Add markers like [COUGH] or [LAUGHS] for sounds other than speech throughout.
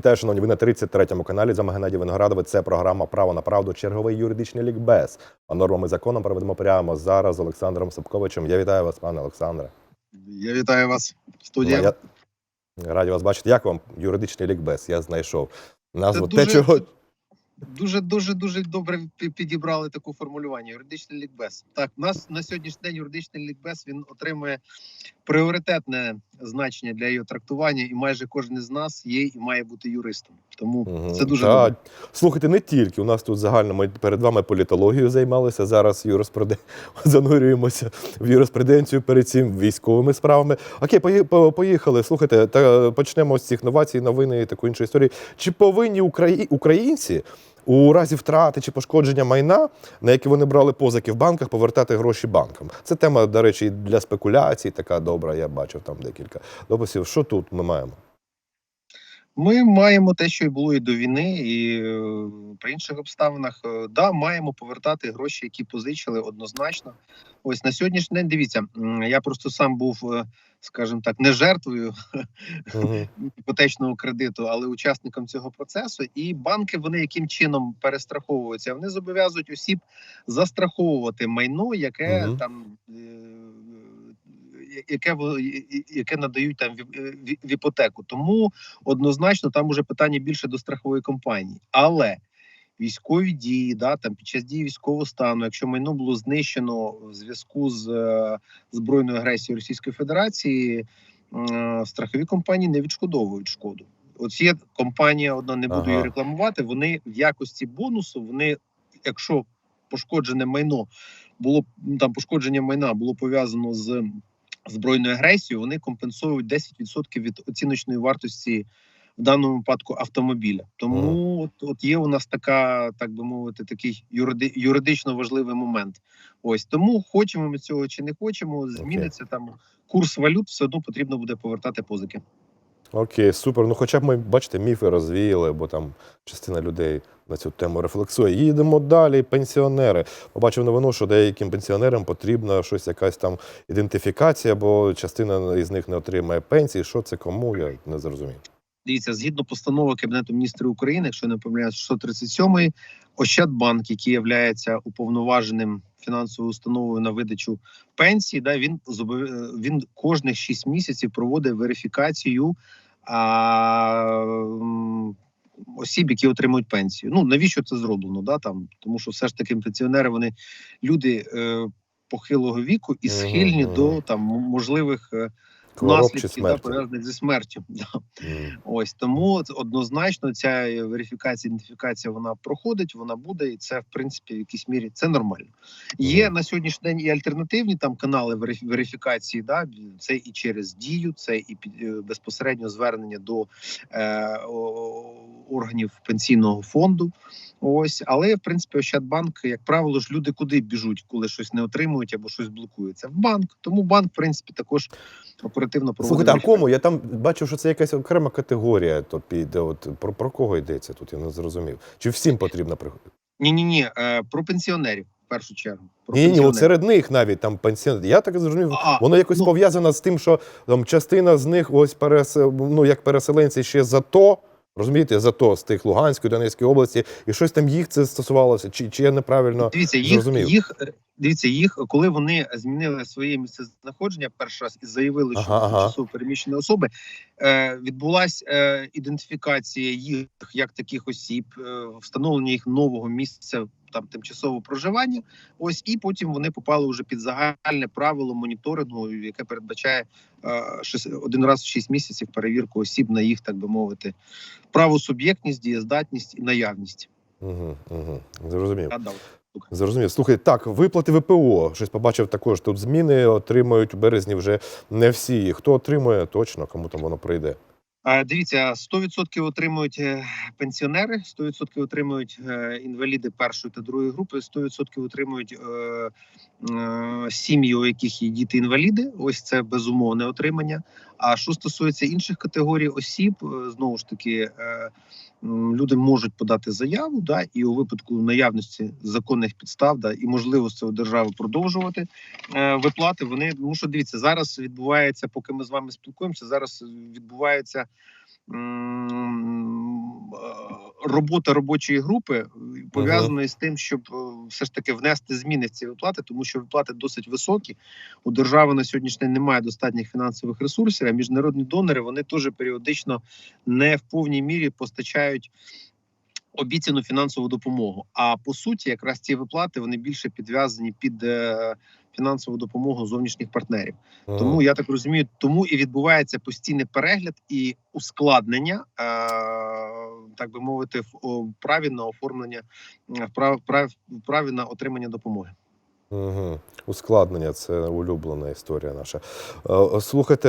Вітаю, шановні. Ви на 33-му каналі. З вами Геннадій Виноградович. Це програма Право на правду. Черговий юридичний лікбез. А нормами законом проведемо прямо зараз з Олександром Сапковичем. Я вітаю вас, пане Олександре. Я вітаю вас, студія. Я раді вас бачити. Як вам юридичний лікбез? Я знайшов назву те, дуже- чого Дуже дуже дуже добре підібрали таку формулювання. Юридичний лікбез. Так, у нас на сьогоднішній день юридичний лікбез він отримує пріоритетне значення для його трактування, і майже кожен з нас є і має бути юристом. Тому Мгм. це дуже добре. Слухайте, не тільки. У нас тут загально ми перед вами політологією займалися. Зараз юриспруде... [LAUGHS] занурюємося в юриспруденцію перед цим військовими справами. Окей, поїхали. Слухайте, та почнемо з цих новацій, новини і такої іншої історії. Чи повинні Украї... українці у разі втрати чи пошкодження майна, на які вони брали позики в банках, повертати гроші банкам? Це тема, до речі, для спекуляцій. Така добра. Я бачив там декілька дописів. Що тут ми маємо? Ми маємо те, що і було і до війни, і е, при інших обставинах. Е, Да, маємо повертати гроші, які позичили однозначно. Ось на сьогоднішній день дивіться, я просто сам був, е, скажімо так, не жертвою Мгм. [LAUGHS] іпотечного кредиту, але учасником цього процесу. І банки вони яким чином перестраховуються? Вони зобов'язують осіб застраховувати майно, яке Мгм. там. Яке яке надають там в, іпотеку, тому однозначно там уже питання більше до страхової компанії, але військові дії, да там під час дії військового стану, якщо майно було знищено в зв'язку з е, збройною агресією Російської Федерації, е, страхові компанії не відшкодовують шкоду. От є компанія, одна не буду Ага. її рекламувати. Вони в якості бонусу, вони, якщо пошкоджене майно було там пошкодження майна було пов'язано з збройною агресією, вони компенсують 10% від оціночної вартості в даному випадку автомобіля. Тому от, от є у нас така, так би мовити, такий юриди, юридично важливий момент. Ось тому хочемо ми цього чи не хочемо, зміниться там курс валют, все одно потрібно буде повертати позики. Окей, супер. Ну, хоча б ми, бачите, міфи розвіяли, бо там частина людей на цю тему рефлексує. Їдемо далі. Пенсіонери. Побачив новину, що деяким пенсіонерам потрібна щось, якась там ідентифікація, бо частина із них не отримає пенсії. Що це кому? Я не зрозумів. Дивіться, згідно постанови Кабінету міністрів України, якщо не помиляюсь, 637 Ощадбанк, який є уповноваженим фінансовою установою на видачу пенсії, да він він кожних 6 місяців проводить верифікацію а, осіб, які отримують пенсію. Ну навіщо це зроблено? Да, там тому, що все ж таки пенсіонери вони люди е, похилого віку і схильні мгм. до там можливих чи наслідків да, пов'язаних зі смертю. [LAUGHS] Да. М. Ось тому однозначно ця верифікація, ідентифікація вона проходить, вона буде, і це в принципі в якійсь мірі це нормально. Є Мгм. на сьогоднішній день і альтернативні там канали верифікації. Да, це і через дію, це і під е, безпосередньо звернення до е, органів пенсійного фонду. Ось, але в принципі, Ощадбанк, як правило, ж люди куди біжуть, коли щось не отримують або щось блокується в банк. Тому банк, в принципі, також оперативно проводить. Слухайте, а кому? Я там бачив, що це якась окрема категорія. То піде. От про, про кого йдеться тут? Я не зрозумів. Чи всім потрібно приходити? Ні, ні, ні, е, про пенсіонерів в першу чергу. Про Ні, ні, от серед них навіть там пенсіонери. Я так зрозумів, А, воно якось ну- пов'язано з тим, що там частина з них ось перес... ну, як переселенці ще за то. Розумієте, зато з тих Луганської, Донецької області, і щось там їх це стосувалося, чи, чи я неправильно Дивіться, їх, зрозумів. їх дивіться, їх, коли вони змінили своє місце знаходження перший раз і заявили, що Ага, ага. переміщені особи, е, відбулася е, ідентифікація їх як таких осіб, е, встановлення їх нового місця там тимчасового проживання. Ось і потім вони попали вже під загальне правило моніторингу, яке передбачає один раз в 6 місяців перевірку осіб на їх, так би мовити, правосуб'єктність, дієздатність і наявність. Угу, угу. Зрозумів. Зрозумів. Слухай, так, виплати ВПО. Щось побачив також. Тут зміни отримають у березні вже не всі. Хто отримує, точно, кому там воно прийде. Дивіться, 100% отримують е, пенсіонери, 100% отримують е, інваліди першої та другої групи, 100% отримують е, сім'ї, у яких є діти-інваліди. Ось це безумовне отримання. А що стосується інших категорій осіб, знову ж таки, е, люди можуть подати заяву, да, і у випадку наявності законних підстав, да, і можливості у держави продовжувати е, виплати. Вони тому, що дивіться, зараз відбувається, поки ми з вами спілкуємося. Зараз відбувається робота робочої групи е, пов'язана із тим, щоб е, все ж таки внести зміни в ці виплати, тому що виплати досить високі. У держави на сьогоднішній день немає достатніх фінансових ресурсів. А міжнародні донори вони теж періодично не в повній мірі постачають. Обіцяну фінансову допомогу. А по суті, якраз ці виплати вони більше підв'язані під е, фінансову допомогу зовнішніх партнерів. Тому я так розумію, тому і відбувається постійний перегляд і ускладнення, е, так би мовити, в праві на оформлення в праві на отримання допомоги. Угу. Ускладнення це улюблена історія наша. Е, Слухайте,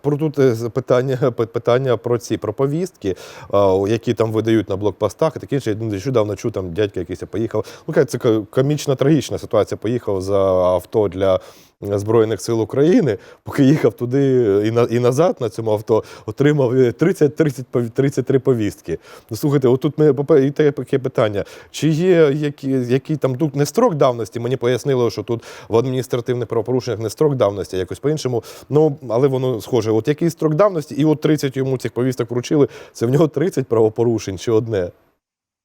про тут е, питання, [LAUGHS] питання про ці про повістки, е, які там видають на блокпостах і таке інше. Нещодавно чув, там дядька якийсь поїхав. Ну, це комічна трагічна ситуація. Поїхав за авто для Збройних сил України, поки їхав туди і, на, і назад на цьому авто, отримав е, 30, 30, 33 повістки. Ну, слухайте, отут ми і таке питання. Чи є які, які там не строк давності? Мені пояснили, що тут в адміністративних правопорушеннях не строк давності, а якось по-іншому. Ну, але воно схоже. От який строк давності, і от 30 йому цих повісток вручили. Це в нього 30 правопорушень чи одне?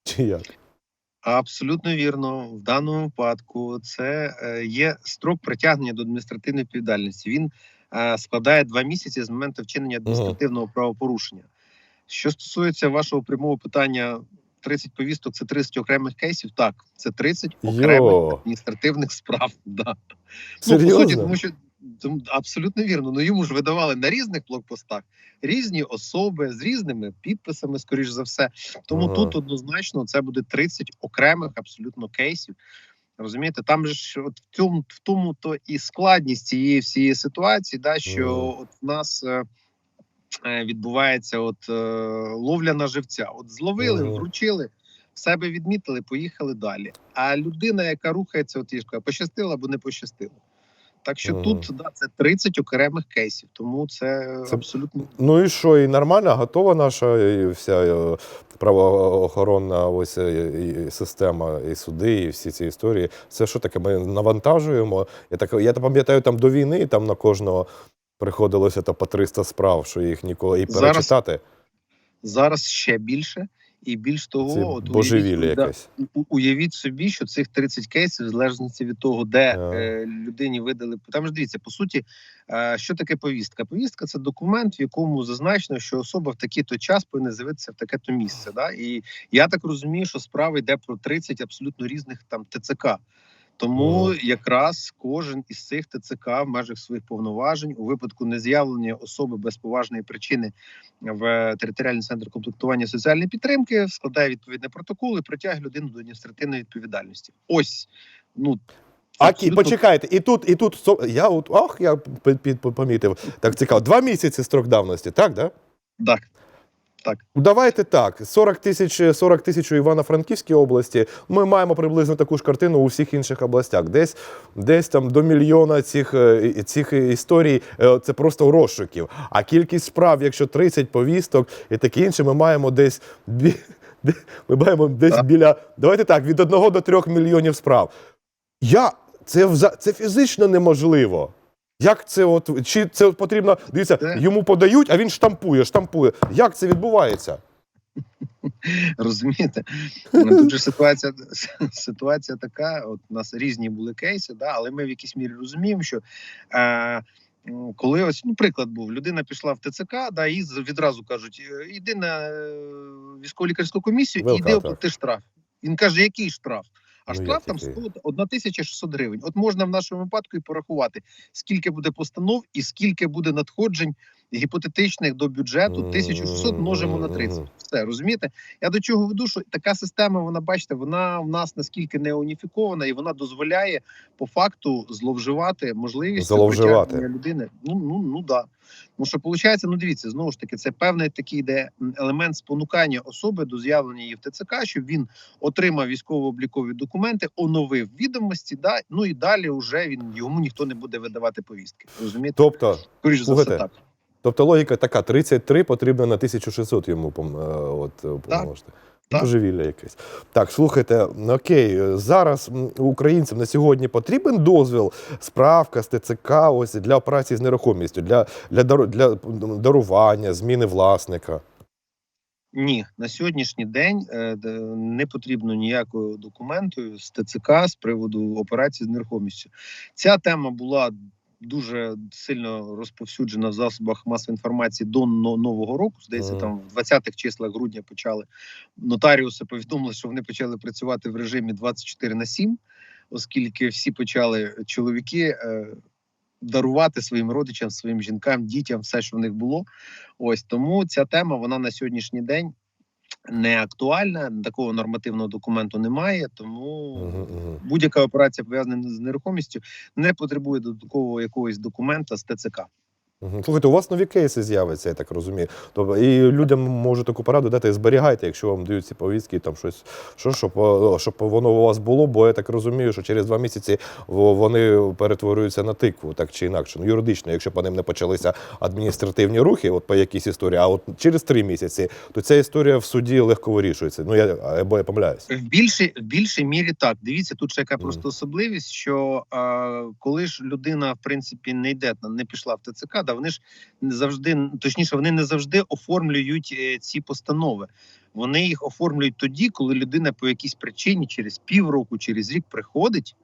Чи як? Абсолютно вірно. В даному випадку це е, є строк притягнення до адміністративної відповідальності. Він е, складає два місяці з моменту вчинення адміністративного правопорушення. Що стосується вашого прямого питання, 30 повісток це 30 окремих кейсів. Так, це 30 окремих Йо. адміністративних справ. [LAUGHS] Да. Ну, по суті, тому що абсолютно вірно. Ну йому ж видавали на різних блокпостах різні особи з різними підписами, скоріш за все. Тому Ага. тут однозначно це буде 30 окремих абсолютно кейсів. Розумієте, там же ж от в цьому в тому то і складність цієї всієї ситуації, да що Ага. от в нас. Е, Відбувається от е, ловля на живця. От зловили, вручили, в себе відмітили, поїхали далі. А людина, яка рухається, от я пощастила або не пощастила. Так що Ага. тут да, це 30 окремих кейсів, тому це, Це- абсолютно Ну і що, і нормально, готова наша і вся е, правоохоронна ось і система, і суди, і всі ці історії. Це що таке? Ми навантажуємо. Я так я пам'ятаю, там до війни там на кожного приходилося та по 300 справ, що їх ніколи і перечитати. зараз ще більше. І більш того, Це от да, якесь. у- уявіть собі, що цих 30 кейсів, в залежності від того, де е, людині видали. Там ж дивіться, по суті, е, що таке повістка? Повістка це документ, в якому зазначено, що особа в такий-то час повинна з'явитися в таке-то місце. Да? І я так розумію, що справа йде про 30 абсолютно різних там ТЦК. Тому якраз кожен із цих ТЦК в межах своїх повноважень у випадку нез'явлення особи без поважної причини в територіальний центр комплектування соціальної підтримки складає відповідний протокол і притягує людину до адміністративної відповідальності. Ось ну А кі, почекайте, і тут, і тут я от ах, я помітив. Так цікаво. Два місяці строк давності, так, да? так. Ну, Давайте так: 40 тисяч 40 тисяч у Івано-Франківській області. Ми маємо приблизно таку ж картину у всіх інших областях. Десь, десь там до мільйона цих, е, цих історій е, це просто розшуків. А кількість справ, якщо 30 повісток і таке інше, ми маємо десь ми маємо десь Так. біля давайте так, від 1 до 3 мільйонів справ. Я це це фізично неможливо. Як це от чи це от потрібно? Дивіться, йому подають, а він штампує, штампує. Як це відбувається? Розумієте, тут же ситуація ситуація така. От у нас різні були кейси, да, але ми в якійсь мірі розуміємо, що е, коли ось ну приклад був, людина пішла в ТЦК, да, і відразу кажуть: «Е, йди на е, військово-лікарську комісію і ВЛК, йди оплати штраф. Він каже, який штраф? А Ну, штраф там який? 100, 1600 гривень. От можна в нашому випадку і порахувати, скільки буде постанов і скільки буде надходжень гіпотетичних до бюджету. 1600 множимо на 30. Мгм. Все розумієте? Я до чого веду, що така система, вона бачите, вона в нас наскільки не уніфікована, і вона дозволяє по факту зловживати Зловживати. притягнення людини. Ну ну ну да. Тому що виходить, ну дивіться, знову ж таки, це певний такий де елемент спонукання особи до з'явлення її в ТЦК, щоб він отримав військово-облікові документи, оновив відомості, да ну і далі вже він йому ніхто не буде видавати повістки. Розумієте? Тобто, Скоріш за все так. Тобто логіка така: 33 потрібно на 1600 йому е, от, е, помножити. Божевілля якесь. Так, слухайте, окей, е, зараз українцям на сьогодні потрібен дозвіл, справка з ТЦК ось для операцій з нерухомістю, для, для, для дарування, зміни власника. Ні, на сьогоднішній день не потрібно ніякого документу з ТЦК з приводу операції з нерухомістю. Ця тема була дуже сильно розповсюджена в засобах масової інформації до нового року. Здається, там в 20-х числах грудня почали нотаріуси повідомили, що вони почали працювати в режимі 24 на 7, оскільки всі почали чоловіки. Е, Дарувати своїм родичам, своїм жінкам, дітям все, що в них було. Ось тому ця тема вона на сьогоднішній день не актуальна. Такого нормативного документу немає. Тому будь-яка операція пов'язана з нерухомістю не потребує додаткового якогось документа з ТЦК. Слухайте, у вас нові кейси з'являться, я так розумію. Тобто, і людям можу таку пораду дати, зберігайте, якщо вам дають ці повістки, там щось, що, щоб, щоб воно у вас було, бо я так розумію, що через два місяці вони перетворюються на тикву, так чи інакше. Ну, юридично, якщо по ним не почалися адміністративні рухи, от по якійсь історії, а от через три місяці, то ця історія в суді легко вирішується. Ну, я, або я помиляюсь. В більшій в більшій мірі так. Дивіться, тут ще яка Мгм. просто особливість, що е, коли ж людина в принципі не йде не пішла в ТЦК, вони ж не завжди, точніше, вони не завжди оформлюють е, ці постанови. Вони їх оформлюють тоді, коли людина по якійсь причині через півроку, через рік приходить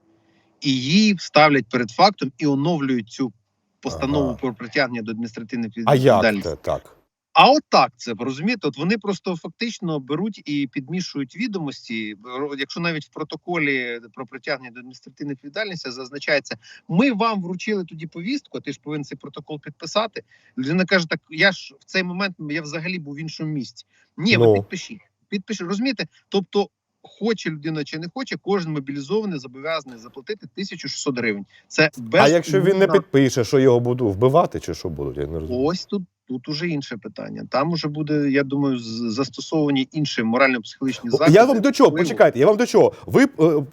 і її ставлять перед фактом і оновлюють цю постанову Ага. про притягнення до адміністративної А як це так? А от так це розумієте? От вони просто фактично беруть і підмішують відомості. Якщо навіть в протоколі про притягнення до адміністративної відповідальності зазначається, ми вам вручили тоді повістку, ти ж повинен цей протокол підписати. Людина каже: Так я ж в цей момент я взагалі був в іншому місці. Ні, Ну. ви підпишіть. Підпишіть, розумієте? Тобто. Хоче людина чи не хоче, кожен мобілізований зобов'язаний заплатити 1600 гривень. Це без А якщо він не підпише, що його будуть вбивати, чи що будуть? Я не розумію. Ось тут тут уже інше питання. Там уже буде, я думаю, застосовані інші морально-психологічні заходи. Я вам до чого? Почекайте, я вам до чого? Ви е,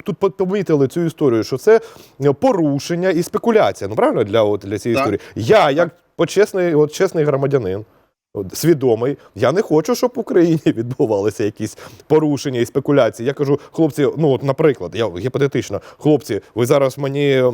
тут по- помітили цю історію, що це е, порушення і спекуляція. Ну правильно для, от, для цієї Так. історії. Я, як почесний, от, чесний громадянин, свідомий, я не хочу, щоб в Україні [LAUGHS] відбувалися якісь порушення і спекуляції. Я кажу, хлопці, ну от, наприклад, я гіпотетично, хлопці, ви зараз мені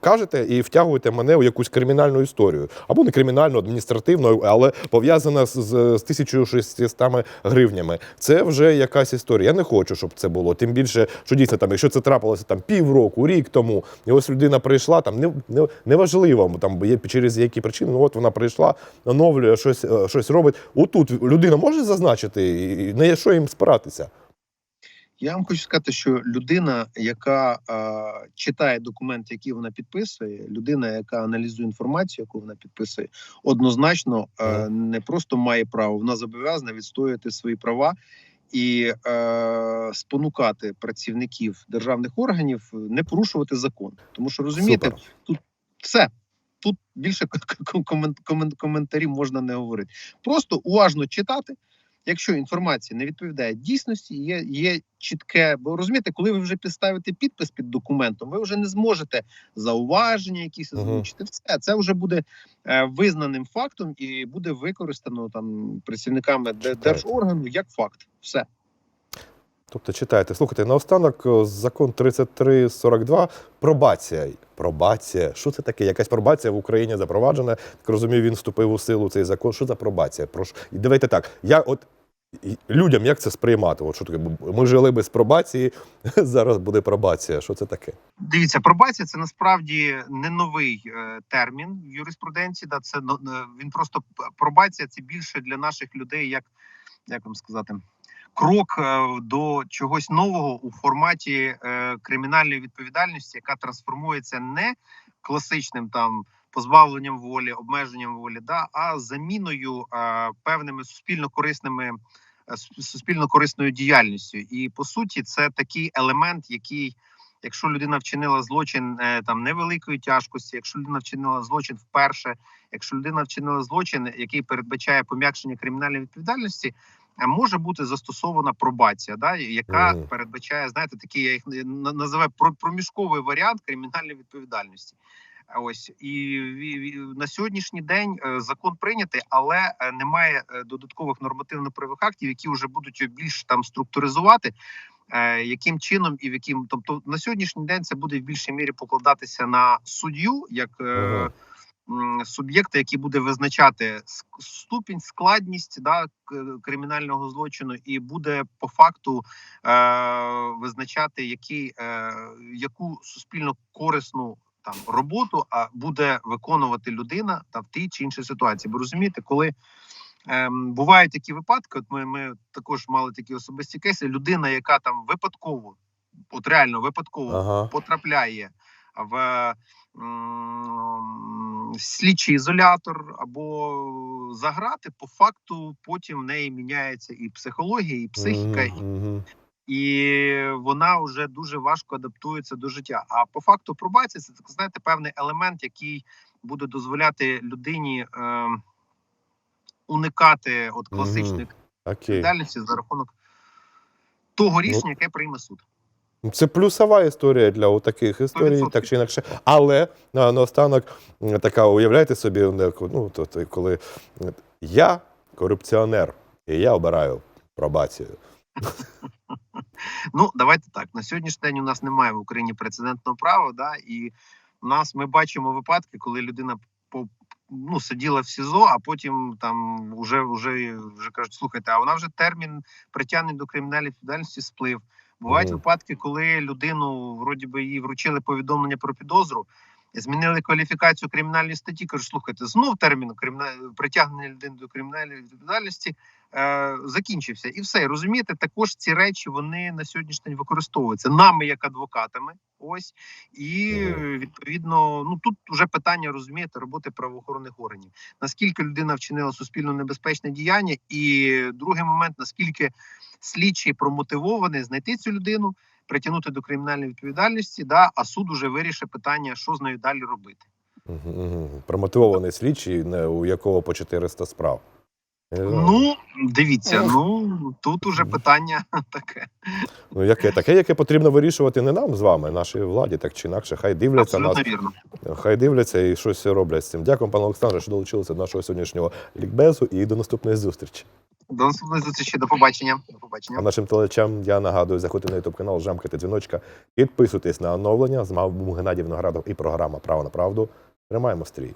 кажете і втягуєте мене у якусь кримінальну історію. Або не кримінальну, адміністративну, але пов'язана з, з, з 1600 гривнями. Це вже якась історія. Я не хочу, щоб це було. Тим більше, що дійсно там, якщо це трапилося там півроку, рік тому, і ось людина прийшла, там не, не, неважливо, там є через які причини. Ну от вона прийшла, оновлює щось, е, щось робить. Отут людина може зазначити, на що їм спиратися? Я вам хочу сказати, що людина, яка е, читає документи, які вона підписує, людина, яка аналізує інформацію, яку вона підписує, однозначно е, не просто має право, вона зобов'язана відстоювати свої права. І е, спонукати працівників державних органів не порушувати закон, тому що розумієте, Супер. все. Тут більше [LAUGHS] коментарів можна не говорити. Просто уважно читати. Якщо інформація не відповідає дійсності, є, є чітке, бо розумієте, коли ви вже підставите підпис під документом, ви вже не зможете зауваження якісь озвучити. Все це вже буде е, визнаним фактом і буде використано там працівниками держоргану як факт. Все. Тобто читайте, слухайте, наостанок о, закон 3342 пробація. Пробація. Що це таке? Якась пробація в Україні запроваджена. Так розумію, він вступив у силу цей закон. Що за пробація? Прошу. І давайте так. Я от людям як це сприймати? От що таке? Ми жили без пробації, [LAUGHS] зараз буде пробація. Що це таке? Дивіться, пробація це насправді не новий е, термін в юриспруденції. Да, це е, він просто пробація це більше для наших людей, як, як вам сказати, крок е, до чогось нового у форматі е, кримінальної відповідальності, яка трансформується не класичним там позбавленням волі, обмеженням волі, да, а заміною е, певними суспільно корисними. Суспільно корисною діяльністю, і по суті, це такий елемент, який Якщо людина вчинила злочин там невеликої тяжкості, якщо людина вчинила злочин вперше, якщо людина вчинила злочин, який передбачає пом'якшення кримінальної відповідальності, може бути застосована пробація, да, яка Мгм. передбачає, знаєте, такий я їх на- називаю про- проміжковий варіант кримінальної відповідальності. Ось і на сьогоднішній день е, закон прийнятий, але е, немає е, додаткових нормативно-правових актів, які вже будуть більш там структуризувати. Яким чином і в яким, тобто на сьогоднішній день це буде в більшій мірі покладатися на суддю, як Ага. Суб'єкта, який буде визначати ступінь, складність да, кримінального злочину, і буде по факту е, визначати, який, е, яку суспільно корисну там роботу а буде виконувати людина та в тій чи іншій ситуації. Бо розумієте, коли ем, бувають такі випадки, от ми, ми також мали такі особисті кейси. Людина, яка там випадково, от реально випадково Ага. потрапляє в м, слідчий ізолятор або за грати, по факту потім в неї міняється і психологія, і психіка, і Мгм, мгм. і вона вже дуже важко адаптується до життя. А по факту пробація це так знаєте певний елемент, який буде дозволяти людині е, уникати от Мгм. класичної Окей. відповідальності за рахунок того рішення, яке прийме суд. Це плюсова історія для таких історій, так чи інакше. Але на, наостанок така, уявляєте собі, ну, то, то, коли е, я корупціонер, і я обираю пробацію. Ну давайте так. На сьогоднішній день у нас немає в Україні прецедентного права, да і у нас ми бачимо випадки, коли людина по ну сиділа в СІЗО, а потім там вже вже, вже кажуть, слухайте, а вона вже термін притягнення до кримінальної відповідальності сплив. Бувають mm. випадки, коли людину вроді би їй вручили повідомлення про підозру. Змінили кваліфікацію кримінальної статті. кажуть, слухайте, знов термін криміна- притягнення людини до кримінальної відповідальності е, закінчився. І все. Розумієте, також ці речі вони на сьогоднішній день використовуються нами як адвокатами. Ось і відповідно, ну тут вже питання розумієте роботи правоохоронних органів. Наскільки людина вчинила суспільно небезпечне діяння, і другий момент наскільки слідчий промотивований знайти цю людину, притягнути до кримінальної відповідальності, да, а суд уже вирішить питання, що з нею далі робити. Мгм. Промотивований слідчий, не- у якого по 400 справ. Ну дивіться, ну тут уже питання [LAUGHS] таке. Ну, яке таке, яке потрібно вирішувати не нам з вами, нашій владі, так чи інакше. Хай дивляться нас, Абсолютно вірно. хай дивляться і щось роблять з цим. Дякую, пане Олександре, що долучилися до нашого сьогоднішнього лікбезу і до наступної зустрічі. До наступної зустрічі. До побачення. До побачення. А нашим телечам я нагадую, заходьте на ютуб канал, жамкайте дзвіночка, підписуйтесь на оновлення. З мав Геннадій Виноградов і програма Право на правду. Тримаємо стрій.